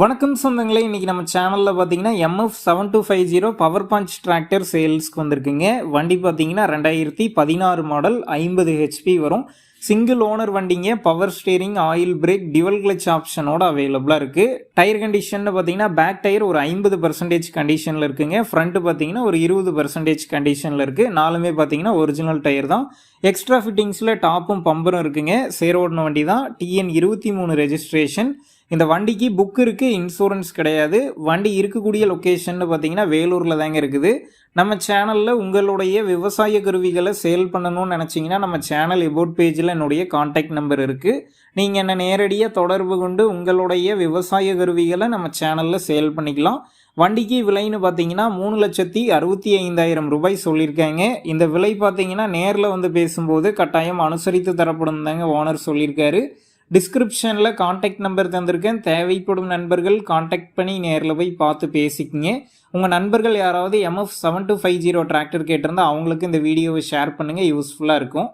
வணக்கம் சொந்தங்களே இன்றைக்கி நம்ம சேனலில் பார்த்தீங்கன்னா M F seven two five zero power punch tractor சேல்ஸ்க்கு வந்திருக்குங்க. வண்டி பார்த்தீங்கன்னா ரெண்டாயிரத்தி பதினாறு மாடல் ஐம்பது ஹெச்பி வரும். சிங்கிள் ஓனர் வண்டிங்க power steering oil brake dual clutch ஆப்ஷனோட அவைலபிளாக இருக்குது டயர் கண்டிஷன் பார்த்தீங்கன்னா பேக் டயர் ஒரு ஐம்பது பர்சன்டேஜ் கண்டிஷனில் இருக்குங்க. ஃப்ரண்ட் பார்த்தீங்கன்னா ஒரு இருபது பர்சன்டேஜ் கண்டிஷனில் இருக்குது நாலுமே பார்த்தீங்கன்னா ஒரிஜினல் டயர் தான். எக்ஸ்ட்ரா ஃபிட்டிங்ஸில் டாப்பும் பம்பரும் இருக்குங்க. சேரோடின வண்டி தான் டிஎன் இருபத்தி மூணு ரெஜிஸ்ட்ரேஷன் இந்த வண்டிக்கு புக் இருக்குது இன்சூரன்ஸ் கிடையாது. வண்டி இருக்கக்கூடிய லொக்கேஷன் பார்த்தீங்கன்னா வேலூரில் தாங்க இருக்குது. நம்ம சேனலில் உங்களுடைய விவசாய கருவிகளை சேல் பண்ணணும்னு நினச்சிங்கன்னா நம்ம சேனல் எபோட் பேஜில் என்னுடைய காண்டாக்ட் நம்பர் இருக்குது நீங்கள் என்னை நேரடியாக தொடர்பு கொண்டு உங்களுடைய விவசாய கருவிகளை நம்ம சேனலில் சேல் பண்ணிக்கலாம். வண்டிக்கு விலைன்னு பார்த்தீங்கன்னா மூணு லட்சத்தி அறுபத்தி ஐந்தாயிரம் ரூபாய் சொல்லியிருக்காங்க. இந்த விலை பார்த்தீங்கன்னா நேரில் வந்து பேசும்போது கட்டாயம் அனுசரித்து தரப்படும் தாங்க ஓனர் சொல்லியிருக்காரு டிஸ்கிரிப்ஷனில் காண்டாக்ட் நம்பர் தந்திருக்கேன். தேவைப்படும் நண்பர்கள் காண்டாக்ட் பண்ணி நேரில் போய் பார்த்து பேசிக்கிங்க. உங்கள் நண்பர்கள் யாராவது MF seven two five zero tractor கேட்டிருந்தால் அவங்களுக்கு இந்த வீடியோவை ஷேர் பண்ணுங்கள் யூஸ்ஃபுல்லாக இருக்கும்.